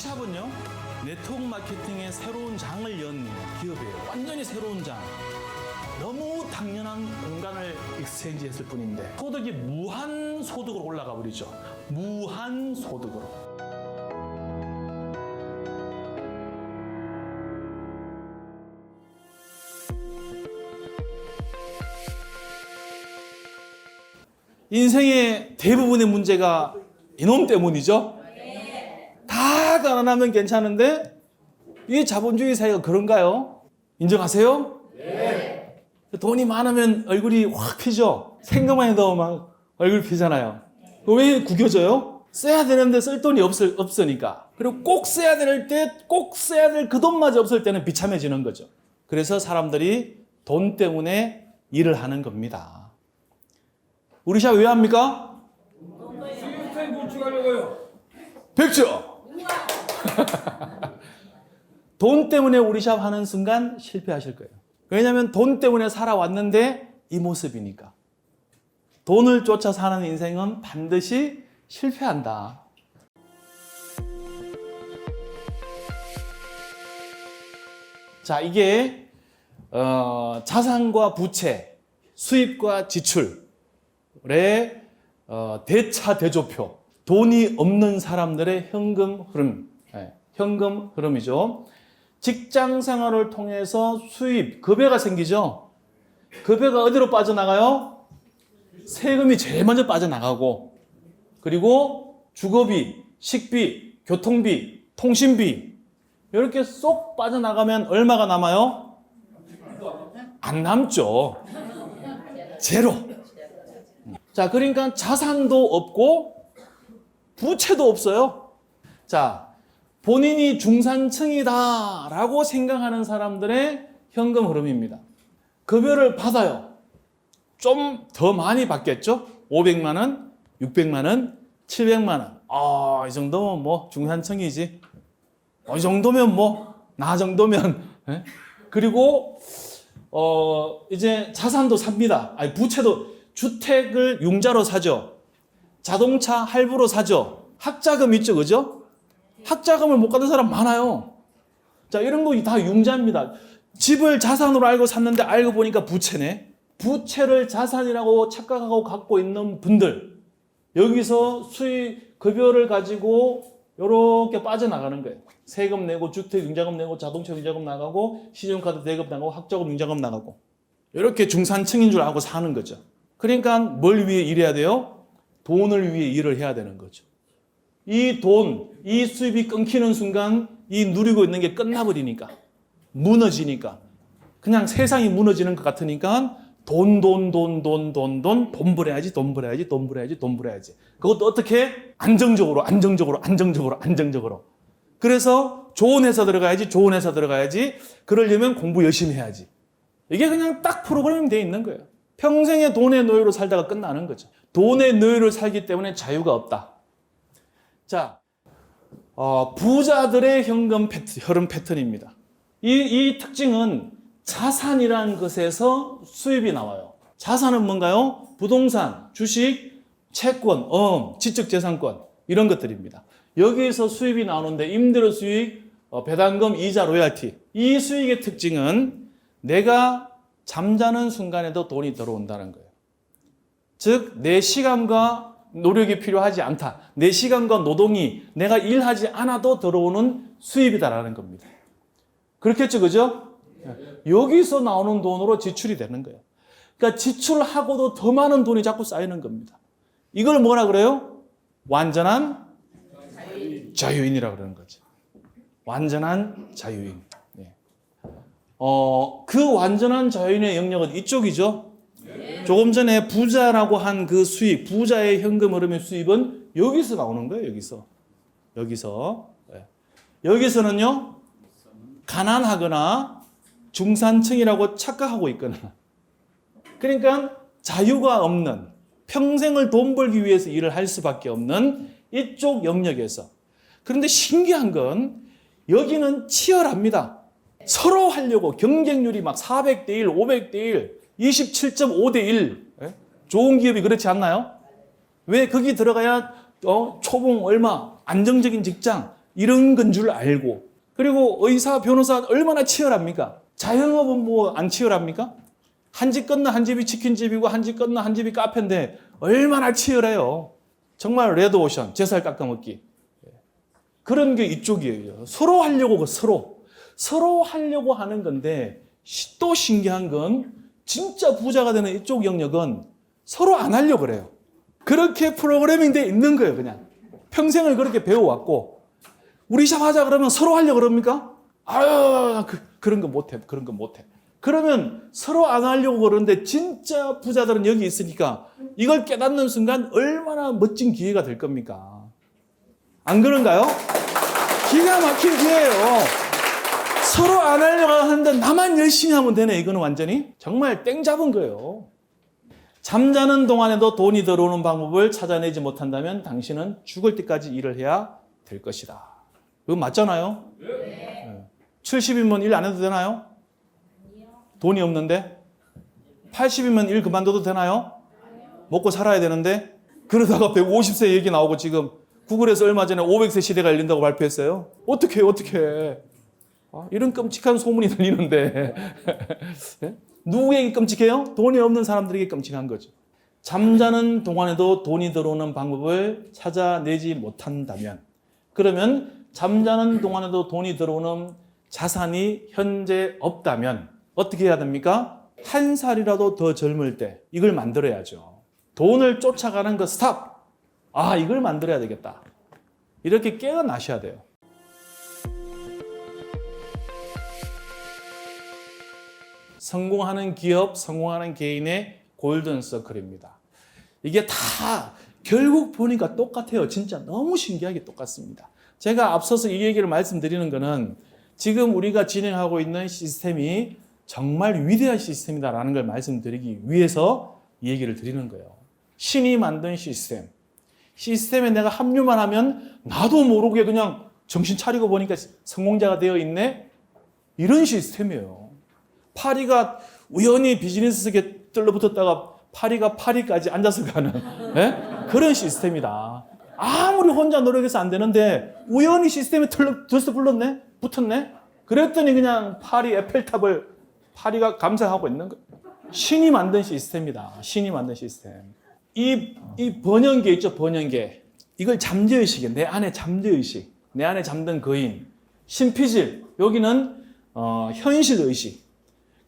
우리샵은요 네트워크 마케팅의 새로운 장을 연 기업이에요. 완전히 새로운 장. 너무 당연한 공간을 익스체인지 했을 뿐인데 소득이 무한 소득으로 올라가 버리죠. 무한 소득으로. 인생의 대부분의 문제가 이놈 때문이죠. 다 가난하면 괜찮은데 이 자본주의 사회가 그런가요? 인정하세요? 네. 돈이 많으면 얼굴이 확 피죠. 생각만 해도 막 얼굴 피잖아요. 왜 구겨져요? 써야 되는데 쓸 돈이 없, 없으니까. 그리고 꼭 써야 될 때, 꼭 써야 될 그 돈마저 없을 때는 비참해지는 거죠. 그래서 사람들이 돈 때문에 일을 하는 겁니다. 우리 샵 왜 합니까? 시스템 구축하려고요. 백조! 돈 때문에 우리 샵 하는 순간 실패하실 거예요. 왜냐하면 돈 때문에 살아왔는데 이 모습이니까. 돈을 쫓아 사는 인생은 반드시 실패한다. 자, 이게 어, 자산과 부채, 수입과 지출의 어, 대차 대조표, 돈이 없는 사람들의 현금 흐름, 예, 현금 흐름이죠. 직장 생활을 통해서 수입, 급여가 생기죠. 급여가 어디로 빠져나가요? 세금이 제일 먼저 빠져나가고, 그리고 주거비, 식비, 교통비, 통신비, 이렇게 쏙 빠져나가면 얼마가 남아요? 안 남죠. 제로. 자, 그러니까 자산도 없고 부채도 없어요. 자, 본인이 중산층이다라고 생각하는 사람들의 현금 흐름입니다. 급여를 받아요. 좀 더 많이 받겠죠? 500만 원, 600만 원, 700만 원. 아, 이 정도면 뭐 중산층이지. 어, 이 정도면 뭐 나 정도면 예? 그리고 어 이제 자산도 삽니다. 아니 부채도 주택을 융자로 사죠. 자동차 할부로 사죠. 학자금 있죠, 그죠? 학자금을 못 받는 사람 많아요. 자, 이런 거 다 융자입니다. 집을 자산으로 알고 샀는데 알고 보니까 부채네. 부채를 자산이라고 착각하고 갖고 있는 분들. 여기서 수익, 급여를 가지고 이렇게 빠져나가는 거예요. 세금 내고, 주택 융자금 내고, 자동차 융자금 나가고, 신용카드 대금 나가고, 학자금 융자금 나가고. 이렇게 중산층인 줄 알고 사는 거죠. 그러니까 뭘 위해 일해야 돼요? 돈을 위해 일을 해야 되는 거죠. 이 돈, 이 수입이 끊기는 순간 이 누리고 있는 게 끝나버리니까. 무너지니까. 그냥 세상이 무너지는 것 같으니까 돈, 돈, 돈, 돈, 돈, 돈, 돈 벌어야지, 돈 벌어야지, 돈 벌어야지, 돈 벌어야지. 그것도 어떻게? 안정적으로, 안정적으로, 안정적으로, 안정적으로. 그래서 좋은 회사 들어가야지, 좋은 회사 들어가야지. 그러려면 공부 열심히 해야지. 이게 그냥 딱 프로그램이 되어 있는 거예요. 평생의 돈의 노예로 살다가 끝나는 거죠. 돈의 노예로 살기 때문에 자유가 없다. 자, 어, 부자들의 현금 패트, 흐름 패턴입니다. 이, 이 특징은 자산이라는 것에서 수입이 나와요. 자산은 뭔가요? 부동산, 주식, 채권, 어음, 지적재산권 이런 것들입니다. 여기에서 수입이 나오는데 임대료 수익, 어, 배당금, 이자, 로얄티 이 수익의 특징은 내가 잠자는 순간에도 돈이 들어온다는 거예요. 즉, 내 시간과 노력이 필요하지 않다. 내 시간과 노동이 내가 일하지 않아도 들어오는 수입이다라는 겁니다. 그렇겠죠, 그죠? 여기서 나오는 돈으로 지출이 되는 거예요. 그러니까 지출하고도 더 많은 돈이 자꾸 쌓이는 겁니다. 이걸 뭐라 그래요? 완전한 자유인 이라고 그러는 거죠. 완전한 자유인. 네. 어, 그 완전한 자유인의 영역은 이쪽이죠. 조금 전에 부자라고 한 그 수익, 부자의 현금 흐름의 수입은 여기서 나오는 거예요. 여기서. 여기서. 네. 여기서는요. 가난하거나 중산층이라고 착각하고 있거나 그러니까 자유가 없는 평생을 돈 벌기 위해서 일을 할 수밖에 없는 이쪽 영역에서 그런데 신기한 건 여기는 치열합니다. 서로 하려고 경쟁률이 막 400대 1, 500대 1, 27.5대 1. 예? 좋은 기업이 그렇지 않나요? 왜 거기 들어가야 어, 초봉 얼마, 안정적인 직장, 이런 건 줄 알고 그리고 의사, 변호사 얼마나 치열합니까? 자영업은 뭐 안 치열합니까? 한 집 건너 한 집이 치킨집이고 한 집 건너 한 집이 카페인데 얼마나 치열해요. 정말 레드오션, 제살 깎아먹기. 그런 게 이쪽이에요. 서로 하려고 서로 서로 하려고 하는 건데 시- 또 신기한 건 진짜 부자가 되는 이쪽 영역은 서로 안 하려고 그래요. 그렇게 프로그래밍 돼 있는 거예요, 그냥. 평생을 그렇게 배워왔고 우리 샵 하자 그러면 서로 하려고 그럽니까? 아유, 그, 그런 거 못해. 그런 거 못해. 그러면 서로 안 하려고 그러는데 진짜 부자들은 여기 있으니까 이걸 깨닫는 순간 얼마나 멋진 기회가 될 겁니까? 안 그런가요? 기가 막힌 기회예요. 서로 안 하려고 하는데 나만 열심히 하면 되네. 이거는 완전히 정말 땡 잡은 거예요. 잠자는 동안에도 돈이 들어오는 방법을 찾아내지 못한다면 당신은 죽을 때까지 일을 해야 될 것이다. 그거 맞잖아요? 네. 70이면 일 안 해도 되나요? 돈이 없는데? 80이면 일 그만둬도 되나요? 먹고 살아야 되는데? 그러다가 150세 얘기 나오고 지금 구글에서 얼마 전에 500세 시대가 열린다고 발표했어요. 어떻게 해, 어떻게 해. 아, 이런 끔찍한 소문이 들리는데. 예? 누구에게 끔찍해요? 돈이 없는 사람들에게 끔찍한 거죠. 잠자는 동안에도 돈이 들어오는 방법을 찾아내지 못한다면, 그러면 잠자는 동안에도 돈이 들어오는 자산이 현재 없다면, 어떻게 해야 됩니까? 한 살이라도 더 젊을 때 이걸 만들어야죠. 돈을 쫓아가는 거 스탑! 아, 이걸 만들어야 되겠다. 이렇게 깨어나셔야 돼요. 성공하는 기업, 성공하는 개인의 골든 서클입니다. 이게 다 결국 보니까 똑같아요. 진짜 너무 신기하게 똑같습니다. 제가 앞서서 이 얘기를 말씀드리는 거는 지금 우리가 진행하고 있는 시스템이 정말 위대한 시스템이다라는 걸 말씀드리기 위해서 이 얘기를 드리는 거예요. 신이 만든 시스템. 시스템에 내가 합류만 하면 나도 모르게 그냥 정신 차리고 보니까 성공자가 되어 있네? 이런 시스템이에요. 파리가 우연히 비즈니스 속에 떨러붙었다가 파리가 파리까지 앉아서 가는 예? 그런 시스템이다. 아무리 혼자 노력해서 안 되는데 우연히 시스템에 들서 불렀네? 붙었네? 그랬더니 그냥 파리 에펠탑을 파리가 감상하고 있는 거. 신이 만든 시스템이다. 신이 만든 시스템. 이, 이 번영계 있죠, 번영계. 이걸 잠재의식이에요. 내 안에 잠재의식. 내 안에 잠든 거인. 신피질. 여기는 어, 현실의식.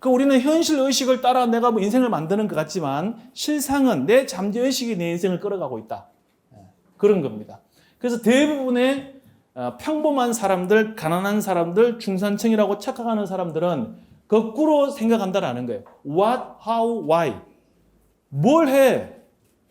그 우리는 현실 의식을 따라 내가 뭐 인생을 만드는 것 같지만 실상은 내 잠재 의식이 내 인생을 끌어가고 있다. 예, 그런 겁니다. 그래서 대부분의 어, 평범한 사람들, 가난한 사람들, 중산층이라고 착각하는 사람들은 거꾸로 생각한다라는 거예요. What, how, why. 뭘 해?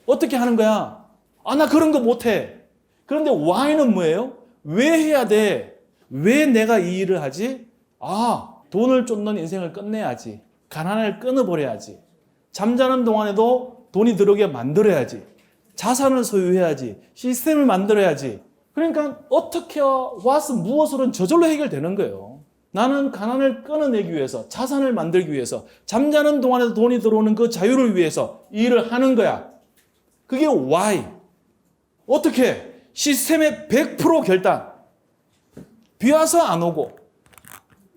어떻게 하는 거야? 아, 나 그런 거 못해. 그런데 why는 뭐예요? 왜 해야 돼? 왜 내가 이 일을 하지? 아, 돈을 쫓는 인생을 끝내야지. 가난을 끊어버려야지. 잠자는 동안에도 돈이 들어오게 만들어야지. 자산을 소유해야지. 시스템을 만들어야지. 그러니까 어떻게 와서 무엇으로는 저절로 해결되는 거예요. 나는 가난을 끊어내기 위해서, 자산을 만들기 위해서, 잠자는 동안에도 돈이 들어오는 그 자유를 위해서 이 일을 하는 거야. 그게 why. 어떻게? 시스템의 100% 결단. 비 와서 안 오고,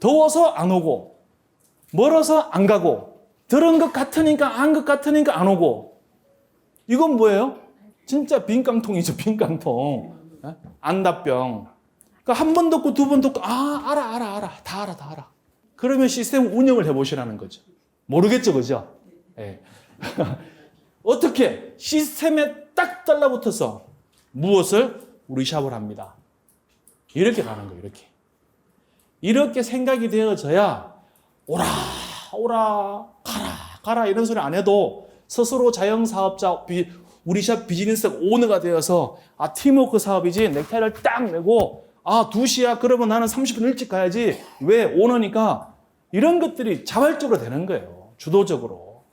더워서 안 오고, 멀어서 안 가고, 들은 것 같으니까 안 것 같으니까 안 오고. 이건 뭐예요? 진짜 빈깡통이죠, 빈깡통. 예? 안답병. 그러니까 한 번 듣고 두 번 듣고, 아, 알아, 알아, 알아. 다 알아, 다 알아. 그러면 시스템 운영을 해보시라는 거죠. 모르겠죠, 그죠? 예. 어떻게? 시스템에 딱 달라붙어서 무엇을? 우리 샵을 합니다. 이렇게 가는 거예요, 이렇게. 이렇게 생각이 되어져야 오라 오라 가라 가라 이런 소리 안 해도 스스로 자영사업자 비- 우리 샵 비즈니스 오너가 되어서 아 팀워크 사업이지 넥타이를 딱 메고 아 2시야 그러면 나는 30분 일찍 가야지 왜 오너니까 이런 것들이 자발적으로 되는 거예요. 주도적으로.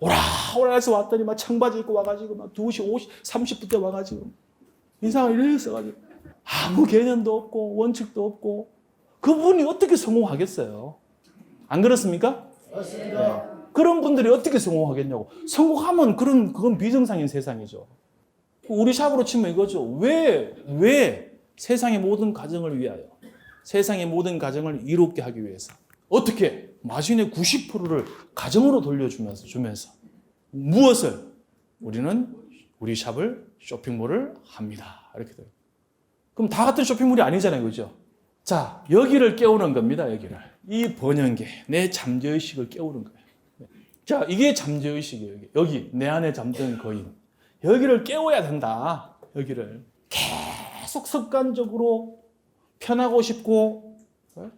오라 오라 해서 왔더니 막 청바지 입고 와가지고 막 2시 50, 30분 때 와가지고 인상을 이렇게 써가지고 아무 개념도 없고 원칙도 없고 그분이 어떻게 성공하겠어요? 안 그렇습니까? 네. 그런 분들이 어떻게 성공하겠냐고. 성공하면 그런 그건 비정상인 세상이죠. 우리 샵으로 치면 이거죠. 왜, 왜 세상의 모든 가정을 위하여 세상의 모든 가정을 이롭게 하기 위해서 어떻게 마진의 90%를 가정으로 돌려주면서 주면서 무엇을 우리는 우리 샵을 쇼핑몰을 합니다. 이렇게 돼요. 그럼 다 같은 쇼핑몰이 아니잖아요. 그죠? 자, 여기를 깨우는 겁니다. 여기를. 이 번영계, 내 잠재의식을 깨우는 거예요. 자, 이게 잠재의식이에요. 여기. 여기, 내 안에 잠든 거인. 여기를 깨워야 된다. 여기를. 계속 습관적으로 편하고 싶고, 어?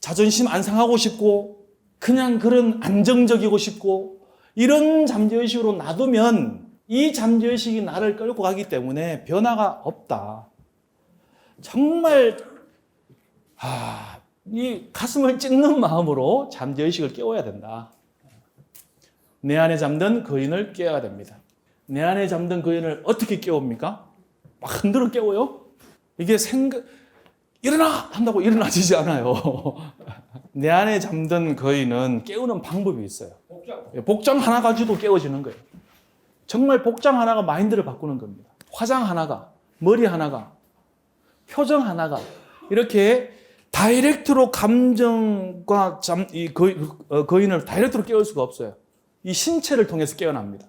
자존심 안 상하고 싶고, 그냥 그런 안정적이고 싶고, 이런 잠재의식으로 놔두면 이 잠재의식이 나를 끌고 가기 때문에 변화가 없다. 정말, 아, 이 가슴을 찢는 마음으로 잠재의식을 깨워야 된다. 내 안에 잠든 거인을 깨워야 됩니다. 내 안에 잠든 거인을 어떻게 깨웁니까? 막 흔들어 깨워요? 이게 생각, 일어나! 한다고 일어나지지 않아요. 내 안에 잠든 거인은 깨우는 방법이 있어요. 복장. 예, 복장 하나 가지고 깨워지는 거예요. 정말 복장 하나가 마인드를 바꾸는 겁니다. 화장 하나가, 머리 하나가, 표정 하나가 이렇게 다이렉트로 감정과 잠, 이 거인, 어, 거인을 다이렉트로 깨울 수가 없어요. 이 신체를 통해서 깨어납니다.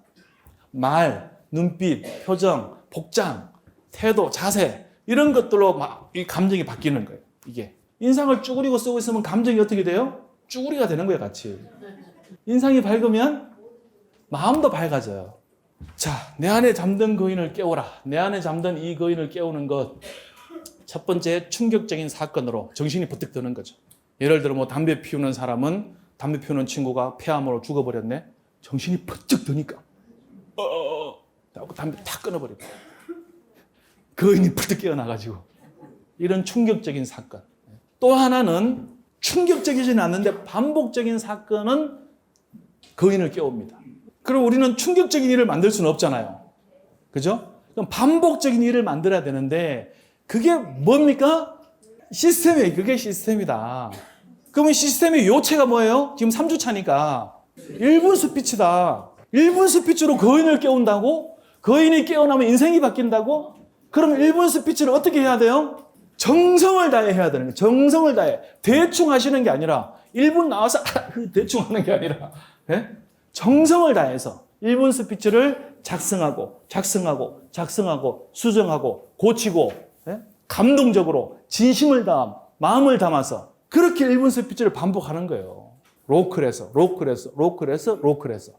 말, 눈빛, 표정, 복장, 태도, 자세 이런 것들로 막 이 감정이 바뀌는 거예요. 이게 인상을 쭈그리고 쓰고 있으면 감정이 어떻게 돼요? 쭈그리가 되는 거예요, 같이. 인상이 밝으면 마음도 밝아져요. 자, 내 안에 잠든 거인을 깨워라. 내 안에 잠든 이 거인을 깨우는 것. 첫 번째 충격적인 사건으로 정신이 버뜩 드는 거죠. 예를 들어 뭐 담배 피우는 사람은 담배 피우는 친구가 폐암으로 죽어버렸네. 정신이 번쩍 드니까 어, 어, 어. 하고 담배 탁 끊어버리고 거인이 벌떡 깨어나가지고 이런 충격적인 사건. 또 하나는 충격적이지는 않는데 반복적인 사건은 거인을 깨웁니다. 그럼 우리는 충격적인 일을 만들 수는 없잖아요. 그죠? 그럼 반복적인 일을 만들어야 되는데 그게 뭡니까? 시스템이 그게 시스템이다. 그러면 시스템의 요체가 뭐예요? 지금 3주 차니까 1분 스피치다. 1분 스피치로 거인을 깨운다고? 거인이 깨어나면 인생이 바뀐다고? 그럼 1분 스피치를 어떻게 해야 돼요? 정성을 다해 해야 되는 거예요. 정성을 다해. 대충 하시는 게 아니라 1분 나와서 아, 대충 하는 게 아니라 예? 정성을 다해서 1분 스피치를 작성하고 작성하고 작성하고 수정하고 고치고 예? 감동적으로 진심을 담 마음을 담아서 그렇게 1분 스피치를 반복하는 거예요. 로클에서 로클에서 로클에서 로클에서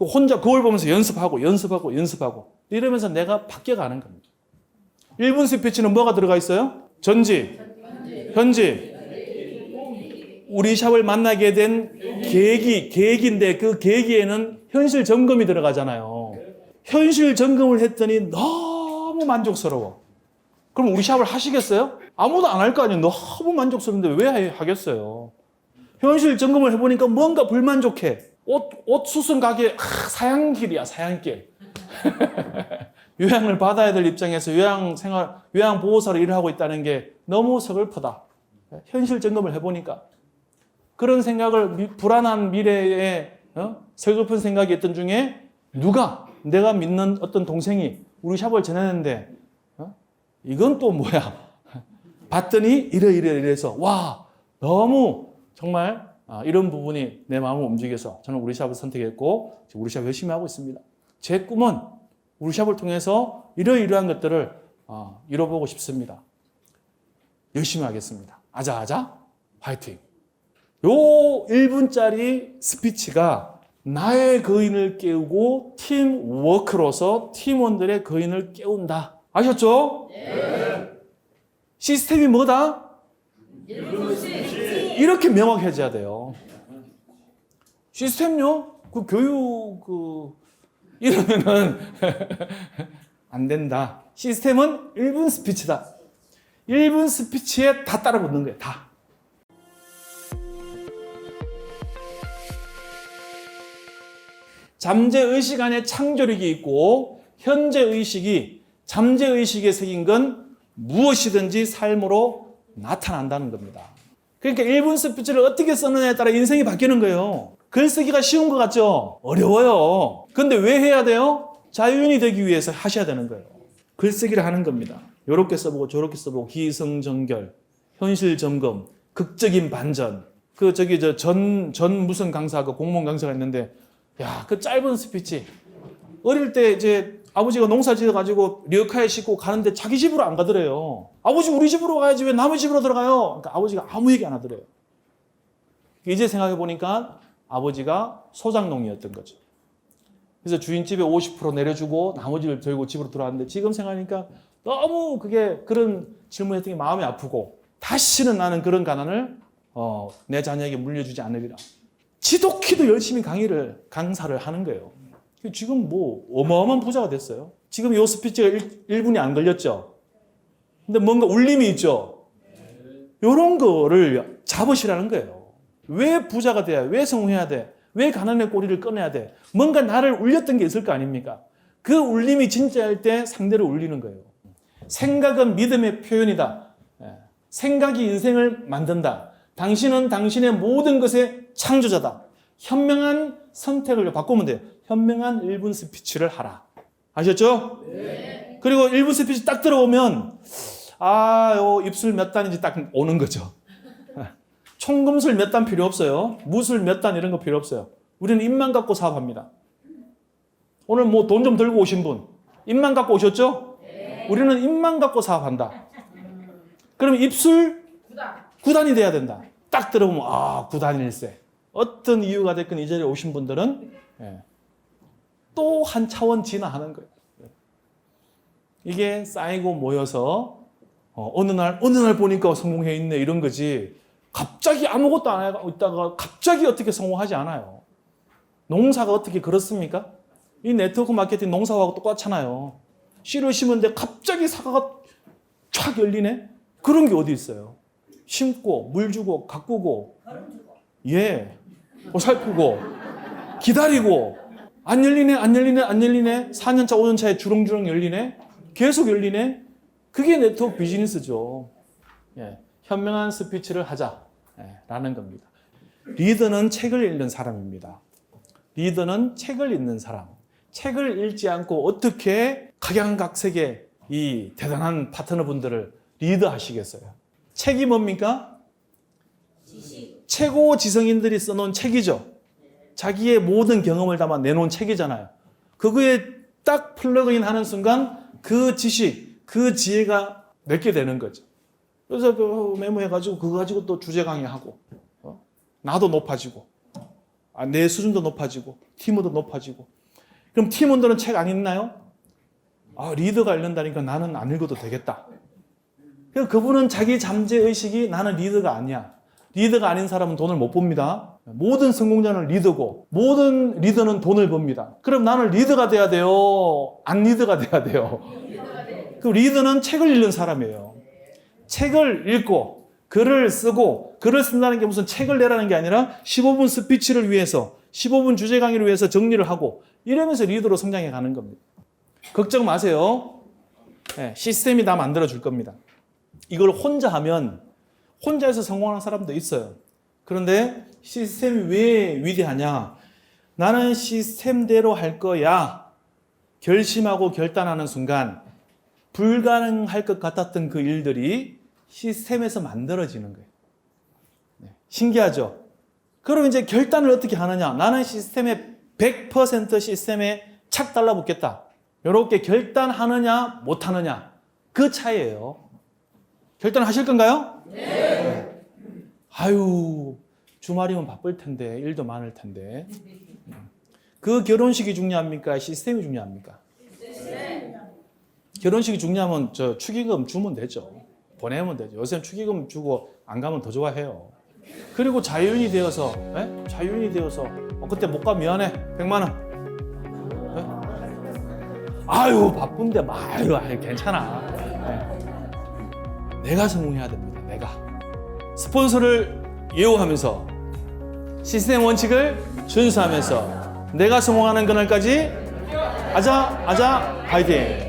혼자 거울 보면서 연습하고 연습하고 연습하고 이러면서 내가 바뀌어가는 겁니다. 1분 스피치는 뭐가 들어가 있어요? 전지, 현지. 우리 샵을 만나게 된 계기, 계기인데 그 계기에는 현실 점검이 들어가잖아요. 현실 점검을 했더니 너무 만족스러워. 그럼 우리 샵을 하시겠어요? 아무도 안 할 거 아니에요. 너무 만족스러운데 왜 하겠어요? 현실 점검을 해보니까 뭔가 불만족해. 옷, 옷 수선 가게, 아, 사양길이야, 사양길. 요양을 받아야 될 입장에서 요양 생활, 요양 보호사로 일을 하고 있다는 게 너무 서글프다. 현실 점검을 해보니까. 그런 생각을, 미- 불안한 미래에 어? 서글픈 생각이 있던 중에 누가 내가 믿는 어떤 동생이 우리 샵을 전했는데 어? 이건 또 뭐야? 봤더니 이래 이래 이래서 와 너무 정말 아, 이런 부분이 내 마음을 움직여서 저는 우리 샵을 선택했고 우리 샵 열심히 하고 있습니다. 제 꿈은 우리 샵을 통해서 이러이러한 것들을 어, 이뤄보고 싶습니다. 열심히 하겠습니다. 아자아자 화이팅. 요 1분짜리 스피치가 나의 거인을 깨우고 팀워크로서 팀원들의 거인을 깨운다. 아셨죠? 시스템이 뭐다? 이렇게 명확해져야 돼요. 시스템요? 그 교육 그 이러면은 안 된다. 시스템은 1분 스피치다. 1분 스피치에 다 따라 붙는 거예요. 다. 잠재 의식 안에 창조력이 있고 현재 의식이 잠재 의식에 새긴 건 무엇이든지 삶으로 나타난다는 겁니다. 그러니까 1분 스피치를 어떻게 쓰느냐에 따라 인생이 바뀌는 거예요. 글쓰기가 쉬운 것 같죠? 어려워요. 근데 왜 해야 돼요? 자유인이 되기 위해서 하셔야 되는 거예요. 글쓰기를 하는 겁니다. 요렇게 써보고 저렇게 써보고 기승전결, 현실 점검, 극적인 반전. 그 저기 저 전 전 무슨 강사 그 공무원 강사가 있는데 야 그 짧은 스피치 어릴 때 이제 아버지가 농사 지어 가지고 리어카에 싣고 가는데 자기 집으로 안 가더래요. 아버지 우리 집으로 가야지 왜 남의 집으로 들어가요? 그러니까 아버지가 아무 얘기 안 하더래요. 이제 생각해 보니까 아버지가 소장농이었던 거죠. 그래서 주인집에 50% 내려주고 나머지를 들고 집으로 들어왔는데 지금 생각하니까 너무 그게 그런 질문했던 게 마음이 아프고 다시는 나는 그런 가난을 어, 내 자녀에게 물려주지 않으리라. 지독히도 열심히 강의를 강사를 하는 거예요. 지금 뭐 어마어마한 부자가 됐어요. 지금 요 스피치가 1, 분이안 걸렸죠. 근데 뭔가 울림이 있죠. 요런 거를 잡으시라는 거예요. 왜 부자가 돼야 왜 성공해야 돼? 왜 가난의 꼬리를 꺼내야 돼? 뭔가 나를 울렸던 게 있을 거 아닙니까? 그 울림이 진짜일 때 상대를 울리는 거예요. 생각은 믿음의 표현이다. 예. 생각이 인생을 만든다. 당신은 당신의 모든 것의 창조자다. 현명한 선택을 바꾸면 돼요. 현명한 1분 스피치를 하라. 아셨죠? 그리고 1분 스피치 딱 들어오면 아, 요 입술 몇 단인지 딱 오는 거죠. 총금술 몇 단 필요 없어요. 무술 몇 단 이런 거 필요 없어요. 우리는 입만 갖고 사업합니다. 오늘 뭐 돈 좀 들고 오신 분, 입만 갖고 오셨죠? 우리는 입만 갖고 사업한다. 그럼 입술 구단이 돼야 된다. 딱 들어보면 아, 구단일세 어떤 이유가 됐건 이 자리에 오신 분들은 예, 또 한 차원 진화하는 거예요. 이게 쌓이고 모여서 어, 느 날, 어느 날 보니까 성공해 있네 이런 거지. 갑자기 아무것도 안 하고 있다가 갑자기 어떻게 성공하지 않아요. 농사가 어떻게 그렇습니까? 이 네트워크 마케팅 농사하고 똑같잖아요. 씨를 심은데 갑자기 사과가 촥 열리네? 그런 게 어디 있어요? 심고, 물 주고, 가꾸고, 예, 살피고, 기다리고, 안 열리네, 안 열리네, 안 열리네, 4년차, 5년차에 주렁주렁 열리네, 계속 열리네, 그게 네트워크 비즈니스죠. 예, 현명한 스피치를 하자라는 겁니다. 리더는 책을 읽는 사람입니다. 리더는 책을 읽는 사람. 책을 읽지 않고 어떻게 각양각색의 이 대단한 파트너분들을 리드하시겠어요? 책이 뭡니까? 최고 지성인들이 써놓은 책이죠. 자기의 모든 경험을 담아 내놓은 책이잖아요. 그거에 딱 플러그인 하는 순간 그 지식, 그 지혜가 맺게 되는 거죠. 그래서 그 메모해가지고 그거 가지고 또 주제 강의하고, 어? 나도 높아지고, 아, 내 수준도 높아지고, 팀원도 높아지고. 그럼 팀원들은 책 안 읽나요? 아, 리더가 읽는다니까 나는 안 읽어도 되겠다. 그래서 그분은 자기 잠재 의식이 나는 리더가 아니야. 리더가 아닌 사람은 돈을 못 봅니다. 모든 성공자는 리더고 모든 리더는 돈을 법니다. 그럼 나는 리더가 돼야 돼요. 안 리더가 돼야 돼요. 그 리더는 책을 읽는 사람이에요. 책을 읽고 글을 쓰고 글을 쓴다는 게 무슨 책을 내라는 게 아니라 15분 스피치를 위해서 15분 주제 강의를 위해서 정리를 하고 이러면서 리더로 성장해 가는 겁니다. 걱정 마세요. 네, 시스템이 다 만들어 줄 겁니다. 이걸 혼자 하면 혼자서 성공하는 사람도 있어요. 그런데 시스템이 왜 위대하냐? 나는 시스템대로 할 거야. 결심하고 결단하는 순간 불가능할 것 같았던 그 일들이 시스템에서 만들어지는 거예요. 네, 신기하죠? 그럼 이제 결단을 어떻게 하느냐? 나는 시스템에 100% 시스템에 착 달라붙겠다. 이렇게 결단하느냐, 못하느냐. 그 차이예요. 결단하실 건가요? 네. 아유, 주말이면 바쁠 텐데, 일도 많을 텐데. 그 결혼식이 중요합니까? 시스템이 중요합니까? 결혼식이 중요하면 저 축의금 주면 되죠. 보내면 되죠. 요새는 축의금 주고 안 가면 더 좋아해요. 그리고 자유인이 되어서, 예? 자유인이 되어서, 어, 그때 못 가 미안해. 100만 원. 예? 아유, 바쁜데, 막, 아유, 아유, 괜찮아. 예. 내가 성공해야 됩니다. 내가. 스폰서를 예우하면서 시스템 원칙을 준수하면서 내가 성공하는 그날까지 아자, 아자, 파이팅!